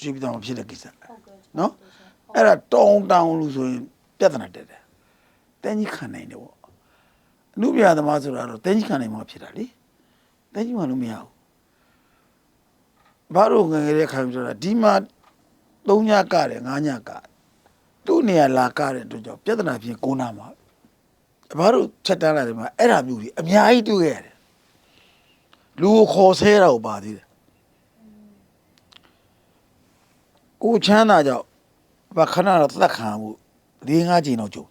ရွှေပြည်တော်မှာဖြစ်တဲ့ကိစ္စဟုတ်ကဲ့နော်အဲ့ဒါတောင်းတောင်းလို့ဆိုရင်ပြဿနာတက်တယ်တင်းကြီးခံနိုင်တယ်ပေါ့အမှုပြသမားဆိုတာတော့တင်းကြီးခံနိုင်မှဖြစ်တာလေတင်းကြီးမှလို့မရဘူးဘာလို့ငယ်ငယ်လေးခံကြတာဒီမှာ၃ညကတယ်၅ညကသူ့နေရာလာကတဲ့အတွက်ကြောင့်ပြဿနာဖြစ်ကိုနာမှာဘာလို့ချက်တန်းလာတယ်မှာအဲ့ဒါမျိုးကြီးအများကြီးတွေ့ရတယ်လူကိုခေါ်ဆဲတာကိုပါသေးတယ် ကိုချမ်းသာကြောင့်ဘာခဏတော့သက်ခံမှု၄၅ချိန်တော့ကြုံ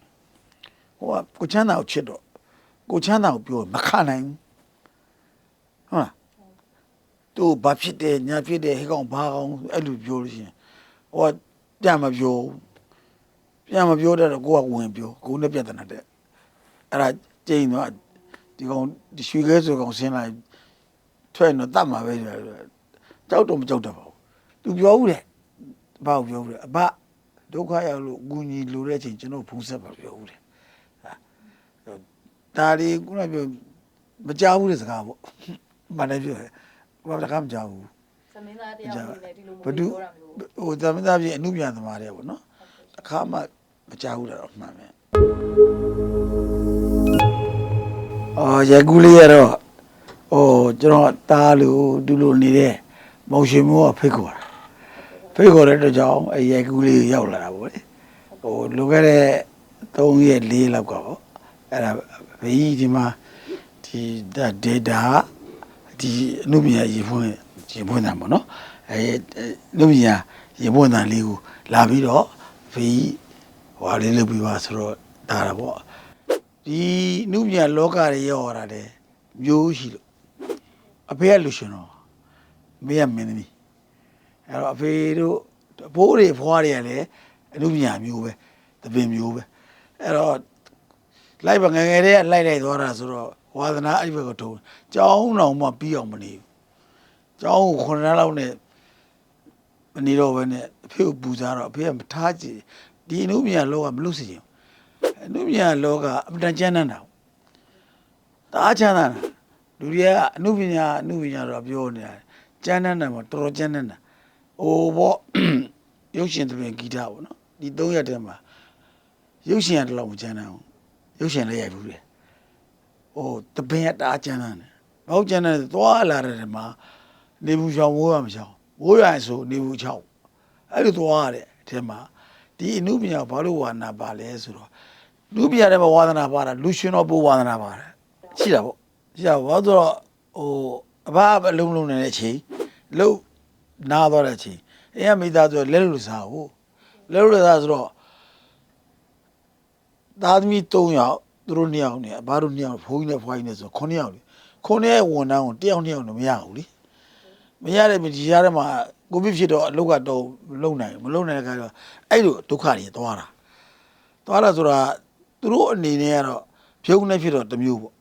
ဟိုကကိုချမ်းသာကိုချစ်တော့ကိုချမ်းသာကိုပြောမခံနိုင်ဘူးဟုတ်လားသူဘာဖြစ်တယ်ညာဖြစ်တယ်ဟဲ့ကောင်ဘာကောင်အဲ့လိုပြောလို့ရှိရင်ဟိုကပြန်မပြောဘူးပြန်မပြောတော့ကိုကဝင်ပြောကိုနဲ့ပြဿနာတဲ့အဲ့ဒါကျင်းတော့ဒီကောင်ဒီရွှေခဲဆိုကောင်ဆင်းလာထွက်တော့တတ်မှာပဲကြောက်တော့မကြောက်တော့ပါဘူးသူပြောဦးတယ် ဘာကိုပြောဦးတယ်အဘဒုက္ခရောက်လို့အကူညီလိုတဲ့အချိန်ကျွန်တော်ဖုန်းဆက်ပါပြောဦးတယ်ဟာဒါဒီခုနပြောမကြောက်ဘူးတဲ့စကားပေါ့မလည်းပြောတယ်ဘာတကားမကြောက်ဘူးသမင်းသားတယောက်အနေနဲ့ဒီလိုဘမျိုးဒုပြောတာမျိုးဟိုသမင်းသားပြည်အမှုပြန်သမားတွေပေါ့နော်တစ်ခါမှမကြောက်ဘူးတော့မှန်မယ်အော်ရကူလေးရတော့ဟိုကျွန်တော်တားလို့ဒူလို့နေတဲ့မောင်ရှင်မိုးကဖိတ်ခေါ်တာဖိ တ်ခေါ်တဲ့အတွက်ကြောင့်အဲရကူလေးရောက်လာတာပေါ့လေဟိုလိုခဲ့တဲ့3ရက်4လောက်ကပေါ့အဲ့ဒါဘေးဒီမှာဒီဒေတာဒီအနုပညာရေဖွင့်ရေဖွင့်တာပေါ့နော်အဲအနုပညာရေဖွင့်တာလေးကိုလာပြီးတော့ဘေးဟွာလေးလုပ်ပြီးပါဆိုတော့ဒါတာပေါ့ဒီအနုပညာလောကတွေရောက်လာတယ်မျိုးရှိလို့အဖေကလူရှင်တော့မေကမင်းသမီး အဲ့တော့အဖေတို့ဘိုးတွေဖွားတွေကလည်းအနုပညာမျိုးပဲတပင်မျိုးပဲအဲ့တော့လိုက်ပါငယ်ငယ်လေးကလိုက်လိုက်သွားတာဆိုတော့ဝါသနာအဲ့ဘက်ကထုံးကြောင်းတော်မှပြီးအောင်မနေဘူးကြောင်းကိုခုနှစ်လောက်နဲ့မနေတော့ဘဲနဲ့အဖေကိုပူစားတော့အဖေကမထားကြည့်ဒီအနုမြာလောကမလို့စီရင်အနုမြာလောကအမတန်ကျမ်းမ်းတာတအားချမ်းသာတာလူတွေကအနုပညာအနုပညာတော့ပြောနေတာကျမ်းမ်းတာမှာတော်တော်ကျမ်းမ်းတာ ဟိုပေါ့ရုပ်ရှင်သဘင်ဂီတပေါ့နော်ဒီ၃ရက်တည်းမှာရုပ်ရှင်ရတလောက်မကျမ်းမ်းဘူးရုပ်ရှင်လေးရိုက်ဘူးလေဟိုတပင်ရတားကျန်းတယ်ဘာလို့ကျန်းတယ်သွားလာတယ်မှာနေဘူးချောင်းမိုးရမချောင်းမိုးရရင်ဆိုနေဘူးချောင်းအဲ့လိုသွားရတယ်အထက်မှာဒီအနုပညာဘာလို့ဝါနာပါလဲဆိုတော့လူပညာထဲမှာဝါသနာပါတာလူရှင်တော့ပိုးဝါသနာပါတယ်ရှိတာပေါ့ရှိတာဘာလို့ဆိုတော့ဟိုအဘအလုံးလုံးနေတဲ့အချိန်လုံ နားသွားတဲ့အချိန်အဲမိသားစုလဲလို့စားဟုတ်လဲလို့စားဆိုတော့သားသမီး3ယောက်သူတို့2ယောက်နဲ့အဘတို့2ယောက်ဘိုးကြီးနဲ့ဖွားကြီးနဲ့ဆို9ယောက်လေ9ရဲ့ဝန်တန်းကိုတယောက်2ယောက်တော့မရဘူးလေမရတဲ့ဒီရားထဲမှာကိုဗစ်ဖြစ်တော့အလုတ်ကတော့မလုံနိုင်ဘူးမလုံနိုင်တဲ့ခါကျတော့အဲ့လိုဒုက္ခတွေသွားတာသွားတာဆိုတာသူတို့အနေနဲ့ကတော့ဖြုံးနေဖြစ်တော့တစ်မျိုးပေါ့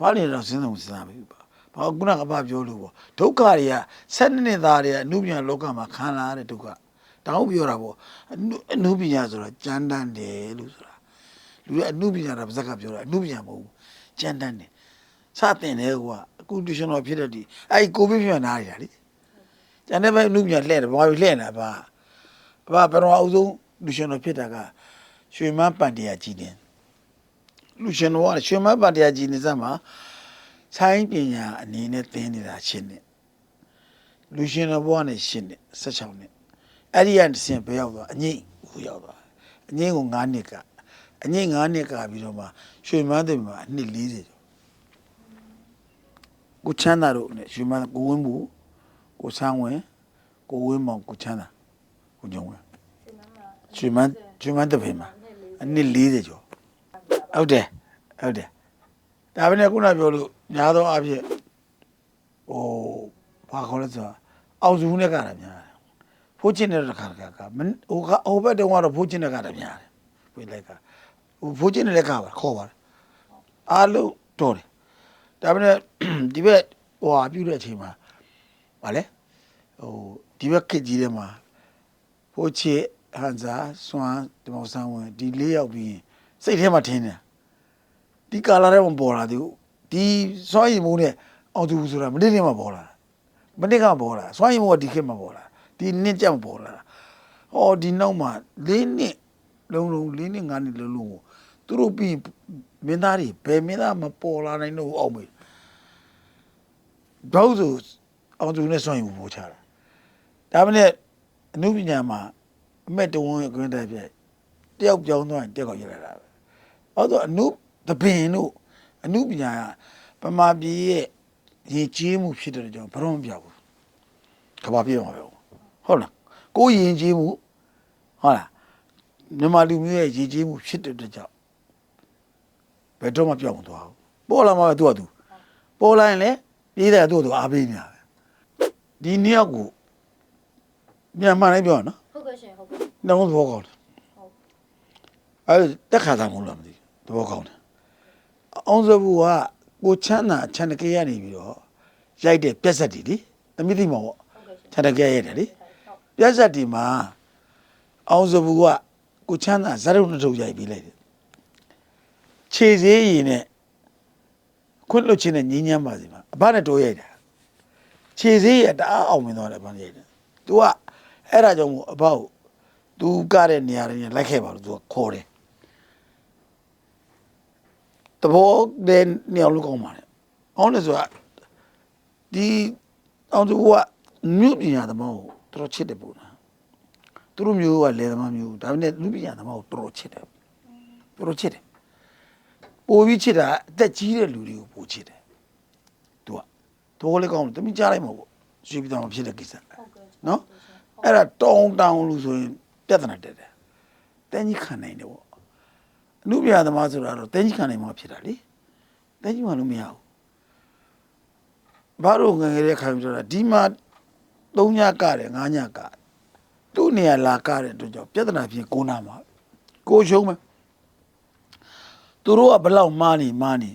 ဘာလဲတော့စဉ်းစားမစဉ်းစားဘူးပါ ဘာခုနကအဘပြောလို့ပေါ့ဒုက္ခတွေကဆက်နှစ်သားတွေကအနုပညာလောကမှာခံလာရတဲ့ဒုက္ခတောင်းပြောတာပေါ့အနုအနုပညာဆိုတော့ကြမ်းတမ်းတယ်လို့ဆိုတာလူကအမှုပညာတာပါဇက်ကပြောတာအမှုပညာမဟုတ်ဘူးကြမ်းတမ်းတယ်စတင်တယ်ကွာအခုတူရှင်တော်ဖြစ်တဲ့ဒီအဲ့ဒီကိုဗစ်ပြန်နားရတာလေကျန်တဲ့ဘက်အမှုပညာလှဲ့တယ်ဘာလို့လှဲ့နေတာပါဘာဘယ်တော့အုပ်ဆုံးလူရှင်တော်ဖြစ်တာကရွှေမန်းပန်တရားကြီးတယ်လူရှင်တော်ကရွှေမန်းပန်တရားကြီးနေစမ်းမှာ ဆိုင်းပညာအနေနဲ့သင်နေတာရှင်းတယ်လူရှင်တော်ဘဝနဲ့ရှင်းတယ်16နှစ်အဲ့ဒီကနေဆင်ဘယ်ရောက်သွားအငိမ့်ဟိုရောက်သွားအငိမ့်ကို9နှစ်ကအငိမ့်9နှစ်ကပြီးတော့မှရွှေမန်းတယ်မှာအနှစ်40ကျော်ကိုချမ်းသာတို့နဲ့ရွှေမန်းကိုဝင်းမှုကိုဆန်းဝင်ကိုဝင်းမောင်ကိုချမ်းသာကိုညုံဝင်ရွှေမန်းရွှေမန်းတပင်မှာအနှစ်40ကျော်ဟုတ်တယ်ဟုတ်တယ်ဒါပဲနဲ့ခုနပြောလို့ ညာတော့အဖြစ်ဟိုဘာခေါ်လဲဆိုတော့အောင်စုနဲ့ကတာများတယ်ဖိုးချင်းတဲ့တခါတခါကမင်းဟိုကဟိုဘက်တုန်းကတော့ဖိုးချင်းတဲ့ကတာများတယ်ဝိလိုက်ကဟိုဖိုးချင်းနဲ့လည်းကားပါခေါ်ပါတယ်အားလုံးတော်တယ်ဒါပေမဲ့ဒီဘက်ဟိုဟာပြုတဲ့အချိန်မှာဗာလဲဟိုဒီဘက်ခစ်ကြီးထဲမှာဖိုးချစ်ဟန်စာစွမ်းဒီမောင်ဆန်းဝင်ဒီလေးယောက်ပြီးရင်စိတ်ထဲမှာထင်းတယ်ဒီကာလာထဲမှာပေါ်လာသူ ဒီစွမ်းရည်မိုးနဲ့အောင်သူဆိုတာမနေ့ကမှပေါ်လာမနေ့ကမှပေါ်လာစွမ်းရည်မိုးကဒီခေတ်မှပေါ်လာဒီဒီနှစ်ကြောင်ပေါ်လာတာဟောဒီနောက်မှာ၄နှစ်လုံးလုံး၄နှစ်၅နှစ်လုံးလုံးကိုသူတို့ပြီးမင်းသားတွေဘယ်မင်းသားမပေါ်လာနိုင်တော့ဘူးအောင်မေတော့ဆိုအောင်သူနဲ့စွန့်ရင်ပို့ချတာဒါမနဲ့အနုပညာမှာအမက်တဝန်းအကွင်းတက်ပြက်တယောက်ပြောင်းသွားရင်တယောက်ရလာတာပဲအဲ့တော့အနုသပင်တို့ အနုပညာကပမာပြည်ရဲ့ရည်ကြီးမှုဖြစ်တဲ့ကြောင့်ဘရောမပြောက်ဘူးကဘာပြေမှာပဲဟုတ်လားကိုယ်ယဉ်ကျေးမှုဟုတ်လားမြန်မာလူမျိုးရဲ့ရည်ကြီးမှုဖြစ်တဲ့အတွက်ကြောင့်ဘယ်တော့မှပြောင်းမသွားဘူးပေါ်လာမှပဲသူ့ဟာသူပေါ်လာရင်လည်းပြေးတယ်သူ့ဟာသူအားပေးနေတာပဲဒီနှစ်ယောက်ကိုမြန်မာတိုင်းပြောရနော်ဟုတ်ကဲ့ရှင်ဟုတ်ကဲ့နှလုံးသဘောကောင်းတယ်ဟုတ်အဲတက်ခါတာမဟုတ်လားမသိဘူးသဘောကောင်းတယ် အောင်စဘူးကကိုချမ်းသာချမ်းတကယ်ရနေပြီးတော့ရိုက်တဲ့ပြက်ဆက်တွေလေသမီးသိမှာပေါ့ ဟုတ်ကဲ့ရှင် ချမ်းတကယ်ရိုက်တယ်လေ ဟုတ် ပြက်ဆက်တွေမှာအောင်စဘူးကကိုချမ်းသာဇာတ်ရုပ်နှစ်ထုပ်ရိုက်ပြီးလိုက်တယ်ခြေစည်းရည်နဲ့ခွင့်လွတ်ခြင်းနဲ့ငြင်းညမ်းပါစီမှာအဘနဲ့တိုးရိုက်တာခြေစည်းရည်တအားအောင်မြင်သွားတယ်အဘနဲ့ရိုက်တယ် तू ကအဲ့ဒါကြောင့်မို့အဘကို तू ကတဲ့နေရာတွေနဲ့လိုက်ခဲ့ပါလို့ तू ကခေါ်တယ် တဘောတဲ့နေရာလို့ကောင်းပါလေအောင်းလဲဆိုတာဒီအောင်သူကမြို့ပညာသမားကိုတော်တော်ချစ်တယ်ပုံလားသူတို့မျိုးကလေသမားမျိုးဒါပေမဲ့လူပညာသမားကိုတော်တော်ချစ်တယ်တော်တော်ချစ်တယ်ပိုပြီးချစ်တာအသက်ကြီးတဲ့လူတွေကိုပိုချစ်တယ်သူကသဘောလေးကောင်းတယ်တမိကြားလိုက်မှာပေါ့ရွှေပြည်တော်မှာဖြစ်တဲ့ကိစ္စဟုတ်ကဲ့နော်အဲ့ဒါတောင်းတောင်းလို့ဆိုရင်ပြဿနာတက်တယ်တင်းကြီးခံနိုင်တယ်ပေါ့ အနုပြသမားဆိုတာတော့တင်းကြီးခံနိုင်မှာဖြစ်တာလေတင်းကြီးမှလို့မရဘူးဘာလို့ငယ်ငယ်လေးခံပြီးတော့ဒီမှာ၃ညကတယ်၅ညကတယ်သူ့နေရာလာကတဲ့အတွက်ကြောင့်ပြဿနာဖြစ်ကိုနာမှာကိုရှုံးမယ်သူတို့ကဘလောက်မားနေမားနေ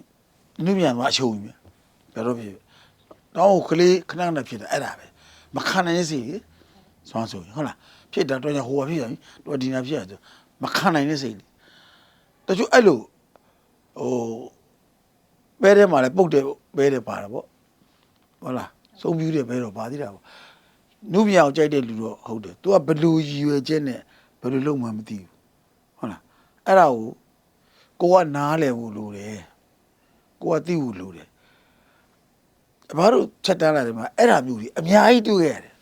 အနုပြသမားအရှုံးကြီးပဲဘယ်တော့ဖြစ်တော့ကလေးခဏခဏဖြစ်တယ်အဲ့ဒါပဲမခံနိုင်စေလေစွမ်းဆိုရင်ဟုတ်လားဖြစ်တာတော့ညဟိုကဖြစ်ရပြီတော့ဒီနာဖြစ်ရဆိုမခံနိုင်တဲ့စိတ်လေ တချို့အဲ့လိုဟိုဘဲထဲမှာလည်းပုတ်တယ်ဘဲတယ်ပါတာပေါ့ဟုတ်လားစုံပြူးတယ်ဘဲတော့ပါသေးတာပေါ့နုမြောင်ကြိုက်တဲ့လူတော့ဟုတ်တယ် तू ကဘလူရည်ရွယ်ချက်နဲ့ဘယ်လိုလုပ်မှမသိဘူးဟုတ်လားအဲ့ဒါကိုကိုကနားလဲဖို့လိုတယ်ကိုကသိဖို့လိုတယ်ဘာလို့ချက်တန်းလာတယ်မှာအဲ့ဒါမျိုးကြီးအများကြီးတွေ့ရတယ်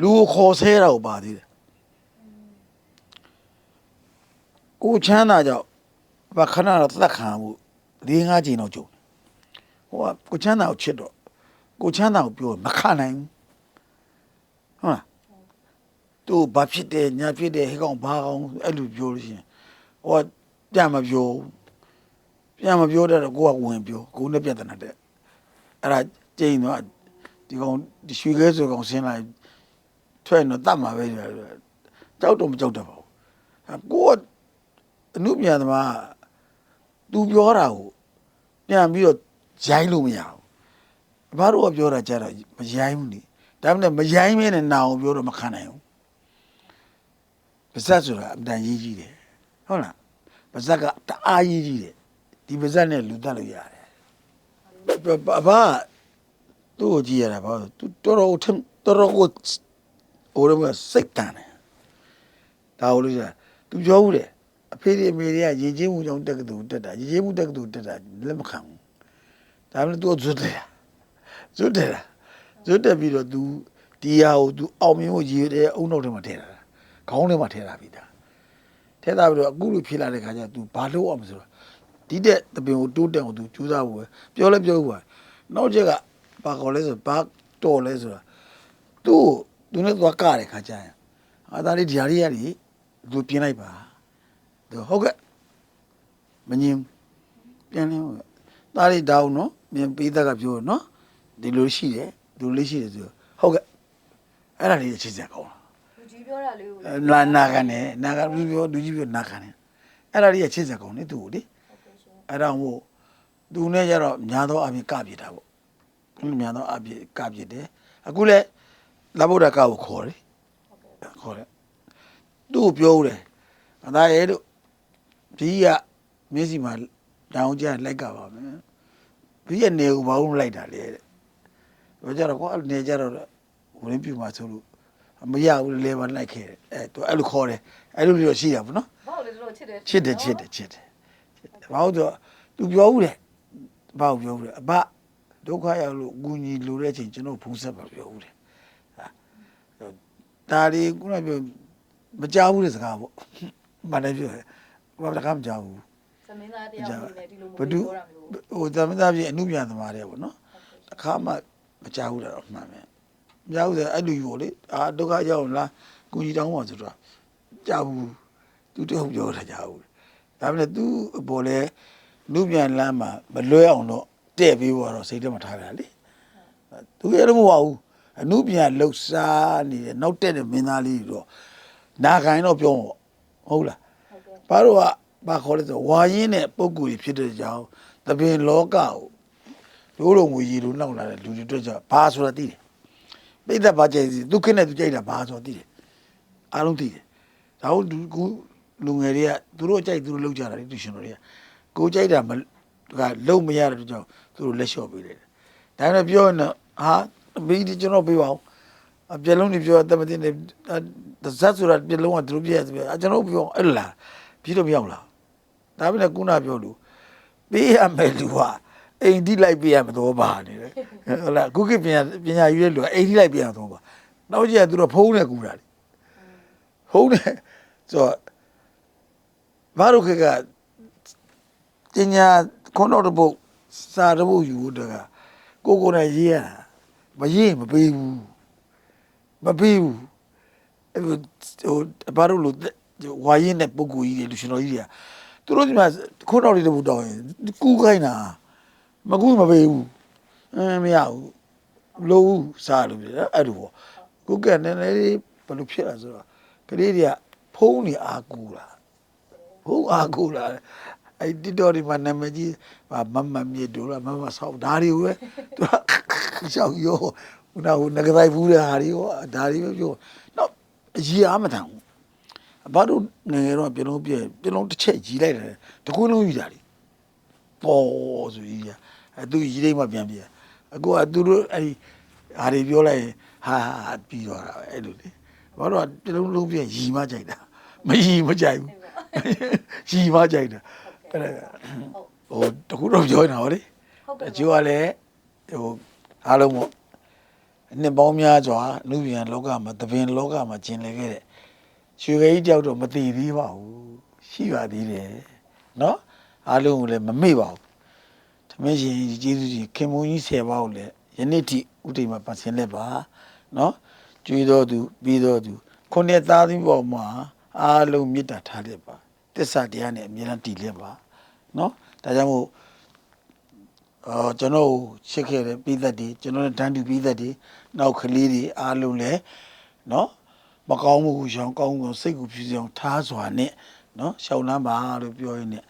လူကိုခေါ်ဆဲတာကိုပါသေးတယ် ကိုချမ်းသာကြောင့်ဘာခဏတော့သက်ခံမှု၄၅ချိန်တော့ကြုံတယ်ဟိုကကိုချမ်းသာကိုချစ်တော့ကိုချမ်းသာကိုပြောမခံနိုင်ဘူးဟုတ်လားသူဘာဖြစ်တယ်ညာဖြစ်တယ်ဟဲ့ကောင်ဘာကောင်အဲ့လိုပြောလို့ရှိရင်ဟိုကပြန်မပြောဘူးပြန်မပြောတဲ့တော့ကိုကဝင်ပြောကိုနဲ့ပြဿနာတဲ့အဲ့ဒါကျိန်တော့ဒီကောင်ဒီရွှေခဲဆိုကောင်ဆင်းလာထွက်ရင်တော့တတ်မှာပဲကြောက်တော့မကြောက်တတ်ပါဘူးအဲကိုက အနုပြန်သမားသူပြောတာကိုပြန်ပြီးတော့ရိုင်းလို့မရဘူးဘာလို့ကပြောတာကြတော့မရိုင်းဘူးလေဒါပေမဲ့မရိုင်းမင်းနဲ့နာအောင်ပြောတော့မခံနိုင်ဘူးပါဇက်ဆိုတာအတန်ရေးကြီးတယ်ဟုတ်လားပါဇက်ကတအားရေးကြီးတယ်ဒီပါဇက်နဲ့လူတတ်လို့ရတယ်ဘာဘာသူ့ကိုကြည့်ရတာဘာသူတော်တော်ထင်တော်တော်ကိုဟိုတော့စိတ်တန်တယ်ဒါဟုတ်လို့ဆိုတာသူပြောဦးတယ် အဖေတွေအမေတွေကရင်ချင်းမှုကြောင့်တက်ကတူတက်တာရင်ချင်းမှုတက်ကတူတက်တာလက်မခံဘူးဒါပေမဲ့ तू ဇွတ်တယ်ဇွတ်တယ်ဇွတ်တယ်ပြီးတော့ तू ဒီဟာကို तू အောင်မြင်ဖို့ရည်တဲ့အုံနောက်ထဲမှာထည့်တာခေါင်းထဲမှာထည့်တာပြီးသားထည့်တာပြီးတော့အခုလိုဖြစ်လာတဲ့ခါကျ तू ဘာလုပ်အောင်မဆိုတော့ဒီတဲ့တပင်ကိုတိုးတက်အောင် तू ကြိုးစားဖို့ပဲပြောလဲပြောဦးပါနောက်ချက်ကဘာခေါ်လဲဆိုဘာတော်လဲဆိုတာ သူ့ကိုသူနဲ့သွားကတဲ့ခါကျရင်အာသားလေးဒီဟာလေးရတယ်သူပြင်လိုက်ပါ သူဟုတ်ကဲ့မငင်းပြန်လဲဟုတ်ကဲ့သားလေးတောင်းနော်မြင်ပေးသက်ကပြောနော်ဒီလိုရှိတယ်ဒီလိုလေးရှိတယ်သူဟုတ်ကဲ့အဲ့ဒါလေးချစ်စရာကောင်းလားလူကြီးပြောတာလေးကိုအဲနာနာခံတယ်နာခံလူပြောလူကြီးပြောနာခံတယ်အဲ့ဒါလေးချစ်စရာကောင်းတယ်သူ့ကိုလေဟုတ်ကဲ့ရှင်အဲ့ဒါမို့သူနဲ့ကြတော့ညာတော့အပြင်ကပြစ်တာပေါ့သူညာတော့အပြင်ကပြစ်တယ်အခုလဲလဘုဒ္ဓကကိုခေါ်တယ်ဟုတ်ကဲ့ခေါ်တယ်သူ့ကိုပြောဦးတယ်အသားရဲ့တို့ ဒီကမျက်စိမှာတောင်းကြလိုက်ကပါမယ်ဒီကနေဦးဘာလို့မလိုက်တာလဲတဲ့တော့ကြတော့ကွာနေကြတော့ဝင်ပြမှာဆိုလို့မရဘူးလေမလိုက်ခဲ့တယ်အဲသူအဲ့လိုခေါ်တယ်အဲ့လိုမျိုးရှိတာပေါ့နော်ဘာလို့လဲတော်တော်ချစ်တယ်ချစ်တယ်ချစ်တယ်ချစ်တယ်ဘာလို့တော့သူပြောဦးတယ်ဘာကိုပြောဦးတယ်အဘဒုက္ခရောက်လို့အကူညီလိုတဲ့အချိန်ကျွန်တော်ဖုန်းဆက်ပါပြောဦးတယ်ဟာဒါဒီခုနကပြောမကြောက်ဘူးတဲ့စကားပေါ့မလည်းပြောတယ် ဘာတကားမကြောက်ဘူးသမင်းသားတယောက်နေနဲ့ဒီလိုမျိုးဘဒုပြောတာမျိုးဟုတ်ဟိုသမင်းသားပြည်အမှုပြန်သမားတွေပေါ့နော်ကဲ့အခါမှမကြောက်ဘူးတော့မှန်မယ်မကြောက်ဘူးဆိုအဲ့လူကြီးကိုလေအာဒုက္ခရောက်လားကူညီတောင်းပါဆိုတော့ကြောက်ဘူးသူတယောက်ပြောတာကြောက်ဘူးဒါပေမဲ့ तू အပေါ်လဲလူပြန်လမ်းမှာမလွဲအောင်တော့တဲ့ပြီးတော့စိတ်ထဲမှာထားတာလေသူရတော့မဟုတ်ဘူးအနုပြန်လှုပ်ရှားနေတဲ့နောက်တက်တဲ့မင်းသားလေးတွေတော့နာခိုင်တော့ပြောမှာပေါ့ဟုတ်လားဟုတ်ကဲ့ ဘာလို့ကဘာခေါ်လဲဆိုဝါရင်းတဲ့ပုံကူကြီးဖြစ်တဲ့ကြောင်သပင်လောကကိုရိုးလုံးငွေကြီးလိုနောက်လာတဲ့လူတွေတွေ့ကြဘာဆိုတာသိတယ်ပိဿဘာကြိုက်စီဒုက္ခနဲ့သူကြိုက်တာဘာဆိုတာသိတယ်အားလုံးသိတယ်ဒါဟုတ်လူကူလူငယ်တွေကသူတို့ကြိုက်သူတို့လောက်ကြတာလေသူရှင်တို့တွေကကိုကြိုက်တာမကလုံမရတဲ့ကြောင်သူတို့လက်လျှော့ပေးတယ်ဒါနဲ့ပြောရင်တော့ဟာဘီဒီကျွန်တော်ပေးပါဦးအပြလုံးတွေပြောတမတင်နေဇက်ဆိုတာပြလုံးကသူတို့ပြည့်တယ်အကျွန်တော်ပြောအဲ့လား ပြီးတော့မရောက်လားဒါပေမဲ့ခုနပြောလို့ပေးရမယ်လူကအိမ်တိလိုက်ပေးရမတော့ပါနေတယ်ဟုတ်လားခုကပညာပညာယူတဲ့လူကအိမ်တိလိုက်ပေးရတော့ပါနောက်ကျသူတို့ဖုံးနေကူတာလေဖုံးနေဆိုတော့ဘာလို့ခေကပညာခွန်တော်တပုတ်စာတပုတ်ယူတော့ကကိုကိုနဲ့ရေးရတာမရေးမပေးဘူးမပေးဘူးအဲ့ဟိုဘာလို့လို့ ဝါရင်တဲ့ပုဂ္ဂိုလ်ကြီးတွေလူရှင်တော်ကြီးတွေကသူတို့ဒီမှာခုတော်လေးတပုတ်တော့ရင်ကူခိုင်းတာမကူမပေးဘူးအင်းမရဘူးလို့စားလို့ပြအဲ့လိုပေါ့ကုကနည်းနည်းလေးဘယ်လိုဖြစ်လာဆိုတော့ကလေးတွေကဖုံးနေအားကူလာဖုံးအားကူလာအဲ့ဒီတော်ဒီမှာနာမည်ကြီးမမမြေတို့လားမမဆောက်ဒါတွေကိုပဲသူကရှောက်ရောဟိုနောက်ငကတိုင်းဘူးတဲ့ဟာတွေရောဒါတွေပဲပြောတော့အကြီးအားမတန်ဘူး ဘာလို့ငယ်ငယ်တော့ပြလုံးပြဲပြလုံးတစ်ချက်ကြီးလိုက်တယ်တကွင်းလုံးယူတာလေပေါ်ဆိုကြီးရအဲသူကြီးလေးမှပြန်ပြအခုကသူတို့အဲ့ဒီဟာတွေပြောလိုက်ရင်ဟာဟာပြီးတော့တာပဲအဲ့လိုလေဘာလို့ပြလုံးလုံးပြဲရီမကြိုက်တာမရီမကြိုက်ဘူးရီမကြိုက်တာအဲ့ဒါဟုတ်ဟိုတခုတော့ပြောနေတာဟောလေဟုတ်တကဲ့ချို့ကလည်းဟိုအားလုံးပေါ့နှစ်ပေါင်းများစွာလူပြန်လောကမှာတပင်လောကမှာကျင်လည်ခဲ့တဲ့ ရွှေခဲကြီးတယောက်တော့မတည်သေးပါဘူးရှိပါသေးတယ်နော်အားလုံးကိုလည်းမမေ့ပါဘူးသမင်းရှင်ကြီးကျေးဇူးကြီးခင်မုန်းကြီးဆယ်ပါးကိုလည်းယနေ့ထိဥတိမှာပတ်စင်လက်ပါနော်ကျွေးတော်သူပြီးတော်သူခုနှစ်သားသမီးပေါ်မှာအားလုံးမေတ္တာထားလက်ပါတစ္ဆာတရားနဲ့အမြဲတမ်းတည်လက်ပါနော်ဒါကြောင့်မို့အော်ကျွန်တော်ရှစ်ခဲ့တဲ့ပြီးသက်တွေကျွန်တော်နဲ့တန်းတူပြီးသက်တွေနောက်ကလေးတွေအားလုံးလည်းနော် မကောင်းမှုကိုရှောင်ကောင်းမှုကိုစိတ်ကိုပြည့်စုံထားစွာနဲ့နော်ရှောင်လမ်းပါလို့ပြောရင်းနဲ့